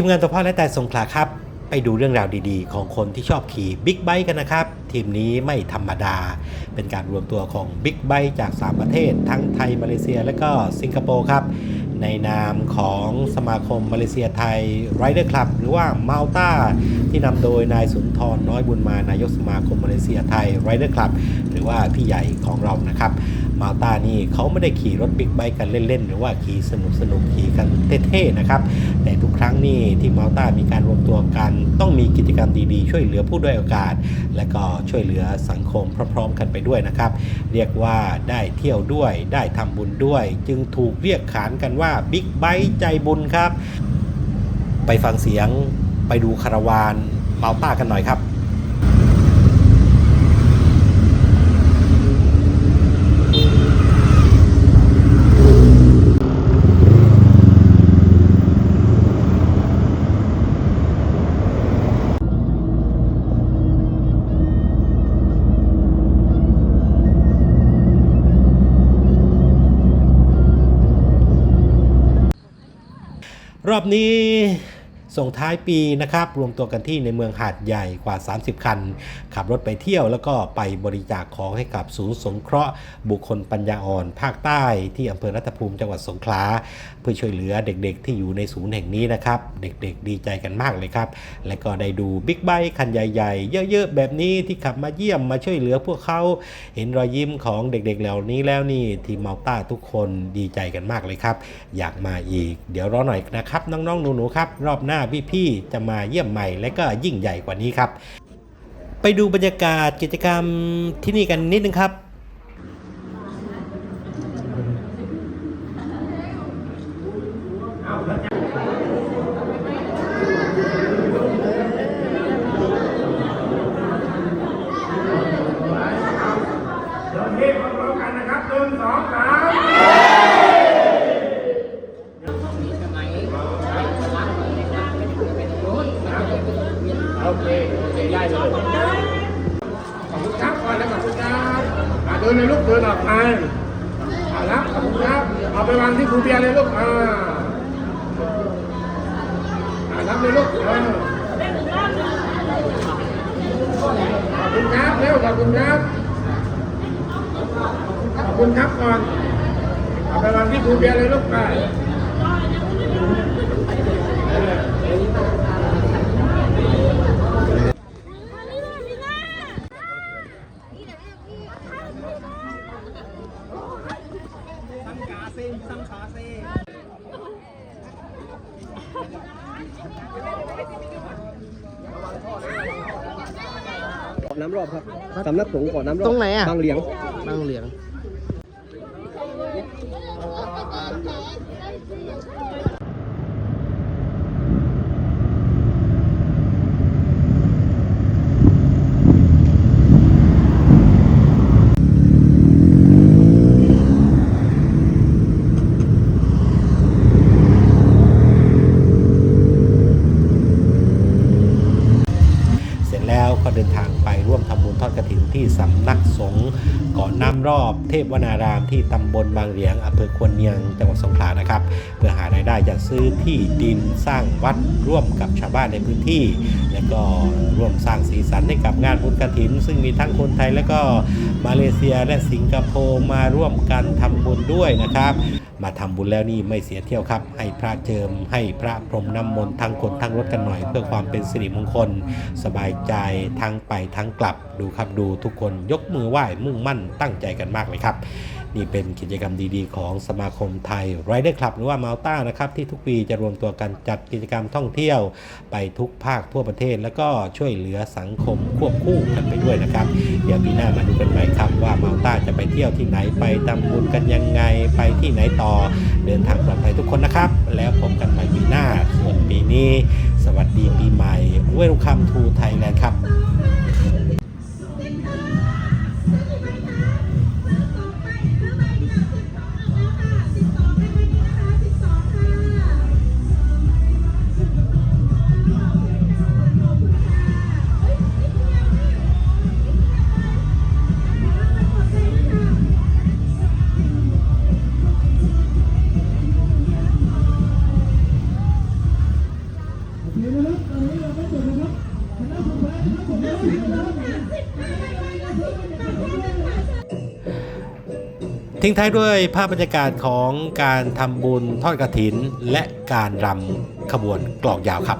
ทีมงานตัวพ่อและแต่สงขลาครับ ไปดูเรื่องราวดีๆ ของคนที่ชอบขี่บิ๊กไบค์กันนะครับ ทีมนี้ไม่ธรรมดา เป็นการรวมตัวของบิ๊กไบค์จาก 3 ประเทศ ทั้งไทย มาเลเซีย และก็สิงคโปร์ครับ ในนามของสมาคมมาเลเซียไทยไรเดอร์คลับหรือว่ามาลตาที่นำโดยนายสุนทรน้อยบุญมานายกสมาคมมาเลเซียไทยไรเดอร์คลับหรือว่าพี่ใหญ่ของเรานะครับ มาลตานี่เขาไม่ได้ขี่รถบิ๊กไบค์กันเล่นๆ หรือว่าขี่สนุกสนุกๆขี่กันเท่ๆนะครับ แต่ทุกครั้งนี่ที่มาลตามีการรวมตัวกัน ต้องมีกิจกรรมดีๆ ช่วยเหลือผู้ด้อยโอกาส และก็ช่วยเหลือสังคมพร้อมๆ กันไปด้วยนะครับ เรียกว่าได้เที่ยวด้วยได้ทำบุญด้วย จึงถูกเรียกขานกันว่าบิ๊กไบค์ใจบุญครับ ไปฟังเสียงไปดูคาราวานมาลตากันหน่อยครับ รอบนี้ ส่งท้ายปีนะครับรวมตัวกันที่ในเมืองหาดใหญ่กว่า 30 คัน ขับรถไปเที่ยวแล้วก็ไปบริจาคของให้กับศูนย์สงเคราะห์ บุคคลปัญญาอ่อน ภาคใต้ที่อำเภอรัตภูมิจังหวัดสงขลาเพื่อช่วยเหลือเด็กๆ ที่อยู่ในศูนย์แห่งนี้นะครับ เด็กๆ ดีใจกันมากเลยครับ และก็ได้ดูบิ๊กไบค์คันใหญ่ๆ เยอะๆ แบบนี้ที่ขับมาเยี่ยมมาช่วยเหลือพวกเขาเห็นรอยยิ้มของเด็กๆ เหล่านี้แล้วนี่ทีมมัลต้าทุกคนดีใจกันมากเลยครับ อยากมาอีก เดี๋ยวรอหน่อยนะครับน้องๆหนูๆครับรอบหน้าาพี่ๆจะมาเยี่ยมใหม่และก็ยิ่งใหญ่กว่านี้ครับ ไปดูบรรยากาศกิจกรรมที่นี่กันนิดนึงครับ เดี๋ยวเทพพร้อมๆกันนะครับหนึ่งสองสาม โอเค โอเค ได้เลย ขอบคุณครับก่อนนะขอบคุณครับอะเดินเลยลูกเดินออกไปอารับขอบคุณครับ เอาไปวางที่ครูเบียร์เลยลูก อ่าอ่ารับเลยลูกเออขอบคุณครับเร็วขอบคุณครับ ขอบคุณครับก่อน เอาไปวางที่ครูเบียร์เลยลูกไป ก่อนน้ำรอบครับสำนักสงฆ์ก่อนน้ำรอบตรงไหนอะบางเหลียง บางเหลียง เสร็จแล้วก็เดินทางไปร่วมทำบุญทอดกระถินที่สำนักสงฆ์ก่อนน้ำรอบเทพวนารามที่ตำบลบางเหลียงอำเภอควนเนียงจังหวัดสงขลานะครับ เพื่อหารายได้จัดซื้อที่ดินสร้างวัดร่วมกับชาวบ้านในพื้นที่ และก็ร่วมสร้างสีสันให้กับงานบุญกระถิน ซึ่งมีทั้งคนไทยและก็มาเลเซียและสิงคโปร์มาร่วมกันทำบุญด้วยนะครับ มาทำบุญแล้วนี่ไม่เสียเที่ยวครับ ให้พระเจิมให้พระพรมน้ำมนต์ทั้งคนทั้งรถกันหน่อย เพื่อความเป็นสิริมงคล สบายใจทั้งไปทั้งกลับดูครับดูทุกคนยกมือไหว้มุ่งมั่นตั้งใจกันมากเลยครับ นี่เป็นกิจกรรมดีๆ ของสมาคมไทยไรเดอร์คลับหรือว่ามาลต้านะครับที่ทุกปีจะรวมตัวกันจัดกิจกรรมท่องเที่ยวไปทุกภาคทั่วประเทศ แล้วก็ช่วยเหลือสังคมควบคู่กันไปด้วยนะครับ เดี๋ยวปีหน้ามาดูกันใหม่ครับว่ามาลต้าจะไปเที่ยวที่ไหนไปทำบุญกันยังไงไปที่ไหนต่อ เดินทางปลอดภัยทุกคนนะครับ แล้วพบกันใหม่ปีหน้าส่วนปีนี้ สวัสดีปีใหม่เวลคัมทูไทยแลนด์ครับ ทิ้งท้ายด้วยภาพบรรยากาศของการทำบุญทอดกระถิน และการรำขบวนกลองยาวครับ